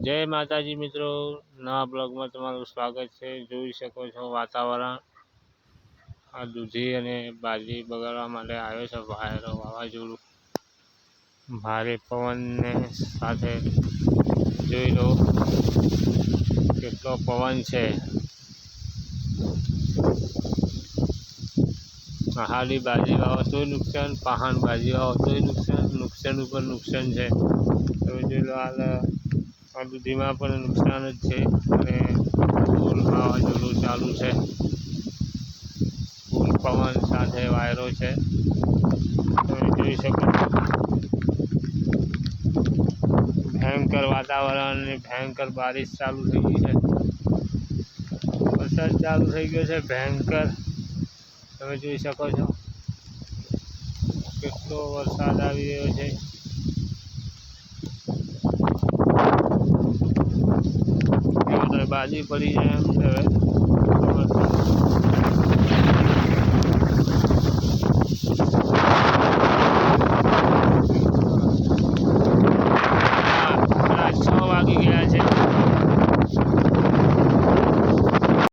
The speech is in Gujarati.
જય માતાજી મિત્રો, નવા બ્લોગમાં તમારું સ્વાગત છે. જોઈ શકો છો વાતાવરણ. આ દૂધી અને બાજરી બગાડવા માટે આવ્યો છે વાયરો વાવાઝોડું. ભારે પવનને સાથે જોઈ લો કેટલો પવન છે. હાલી બાજી વાવો તોય નુકસાન, પહાણ બાજી વાવો તોય નુકસાન નુકસાન ઉપર નુકસાન છે. તો જોઈ લો હાલ આ દૂધીમાં પણ નુકસાન જ છે અને ફૂલ વાવાઝોડું ચાલુ છે. ફૂલ પવન સાથે વાયરો છે. તમે જોઈ શકો ભયંકર વાતાવરણ અને ભયંકર બારિશ ચાલુ થઈ ગઈ છે. વરસાદ ચાલુ થઈ ગયો છે, ભયંકર. તમે જોઈ શકો છો. કેટલો વરસાદ આવી રહ્યો છે. બાજી પડી જાય એમ છે હવે. છ વાગી ગયા છે.